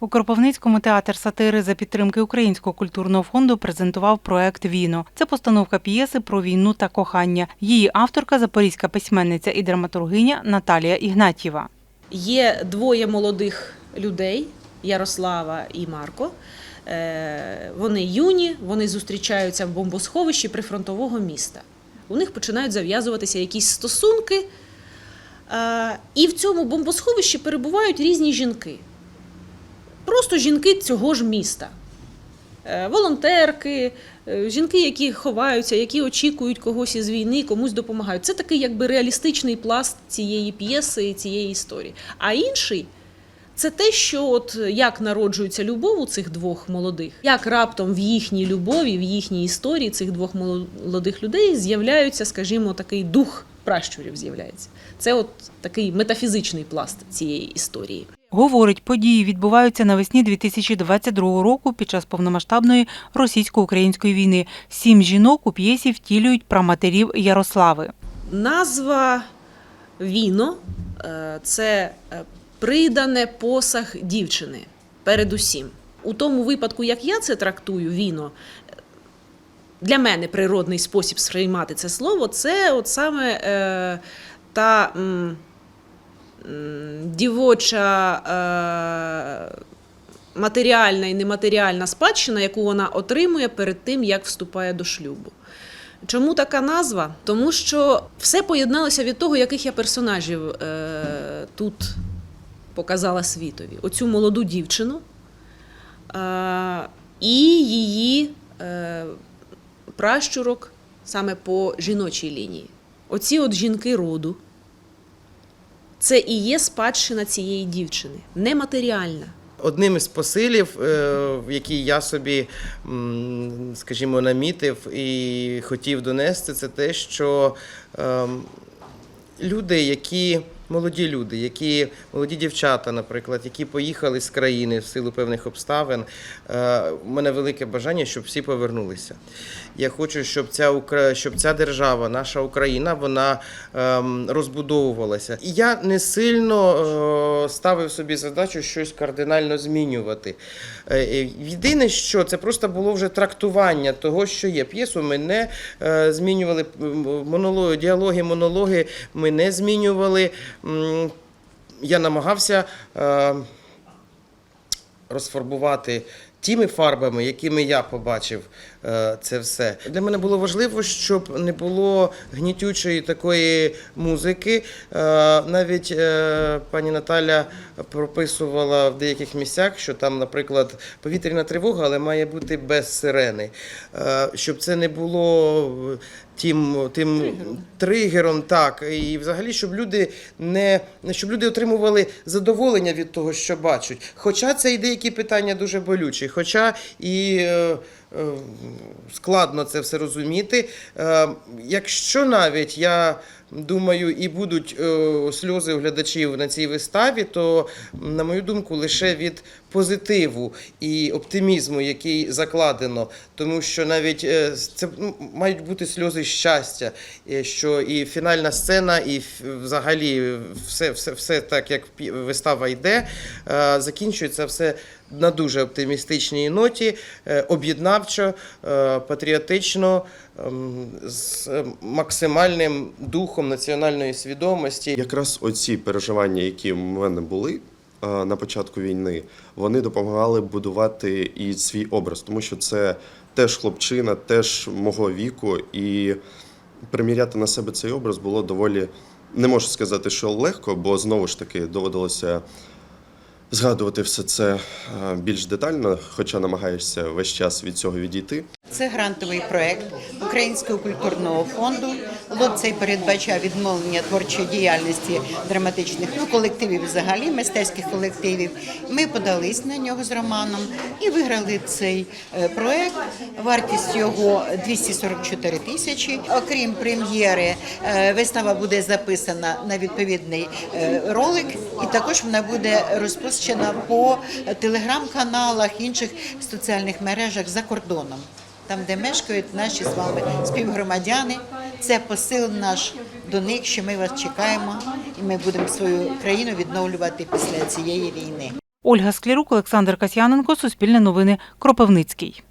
У Кропивницькому театр сатири за підтримки Українського культурного фонду презентував проект Віно. Це постановка п'єси про війну та кохання. Її авторка запорізька письменниця і драматургиня Наталія Ігнатьєва. Є двоє молодих людей Ярослава і Марко. Е, Вони юні, вони зустрічаються в бомбосховищі прифронтового міста. У них починають зав'язуватися якісь стосунки. Е, І в цьому бомбосховищі перебувають різні жінки. Просто жінки цього ж міста. Е, Волонтерки, е, жінки, які ховаються, які очікують когось із війни, комусь допомагають. Це такий якби реалістичний пласт цієї п'єси цієї історії. А інший це те, що от як народжується любов у цих двох молодих, як раптом в їхній любові, в їхній історії цих двох молодих людей з'являються, скажімо, такий дух пращурів з'являється. Це от такий метафізичний пласт цієї історії. Говорить, події відбуваються навесні 2022 року під час повномасштабної російсько-української війни. Сім жінок у п'єсі втілюють праматерів Ярослави. Назва Віно е, це е, придане посаг дівчини. Передусім. У тому випадку, як я це трактую, віно, для мене природний спосіб сприймати це слово це от саме е, та м, дівоча е, матеріальна і нематеріальна спадщина, яку вона отримує перед тим, як вступає до шлюбу. Чому така назва? Тому що все поєдналося від того, яких я персонажів е, тут показала світові. Оцю молоду дівчину е, і її е, пращурок саме по жіночій лінії. Оці от жінки роду. Це і є спадщина цієї дівчини, нематеріальна. Одним із посилів, який які я собі, скажімо, намітив і хотів донести, це те, що ем, люди, які молоді люди, які молоді дівчата, наприклад, які поїхали з країни в силу певних обставин, е, у мене велике бажання, щоб всі повернулися. Я хочу, щоб ця щоб ця держава, наша Україна, вона ем, розбудовувалася. І я не сильно е, ставив собі задачу щось кардинально змінювати. Е, е, Єдине, що це просто було вже трактування того, що є. П'єсу ми не е, змінювали монологи, діалоги, монологи ми не змінювали. Я намагався. Е, розфарбувати тими фарбами, якими я побачив е, це все. Для мене було важливо, щоб не було гнітючої такої музики. Е, Навіть е, пані Наталя прописувала в деяких місцях, що там, наприклад, повітряна тривога, але має бути без сирени. Щоб це не було тим, тим тригером, так. І взагалі, щоб люди не щоб люди отримували задоволення від того, що бачать. Хоча це і деякі питання дуже болючі, хоча і е, е, складно це все розуміти. Е, якщо навіть я думаю, і будуть сльози у глядачів на цій виставі, то, на мою думку, лише від позитиву і оптимізму, який закладено, тому що навіть це ну, мають бути сльози щастя, що і фінальна сцена, і взагалі все, все, все так, як вистава йде, закінчується все на дуже оптимістичній ноті, е, об'єднавчо, е, патріотично, ем, з е, максимальним духом національної свідомості. Якраз оці переживання, які в мене були на початку війни, вони допомагали будувати і свій образ, тому що це теж хлопчина, теж мого віку, і приміряти на себе цей образ було доволі, не можу сказати, що легко, бо знову ж таки доводилося згадувати все це е, більш детально, хоча намагаєшся весь час від цього відійти. Це грантовий проект Українського культурного фонду. Лот цей передбачав відновлення творчої діяльності драматичних ну, колективів, взагалі мистецьких колективів. Ми подались на нього з Романом і виграли цей е, проект. Вартість його 244 тисячі. Окрім прем'єри, е, вистава буде записана на відповідний е, ролик, і також вона буде розпущена по телеграм-каналах інших соціальних мережах за кордоном там, де мешкають наші з вами співгромадяни. Це посил наш до них, що ми вас чекаємо, і ми будемо свою країну відновлювати після цієї війни. Ольга Склірук, Олександр Касьяненко, Суспільне новини, Кропивницький.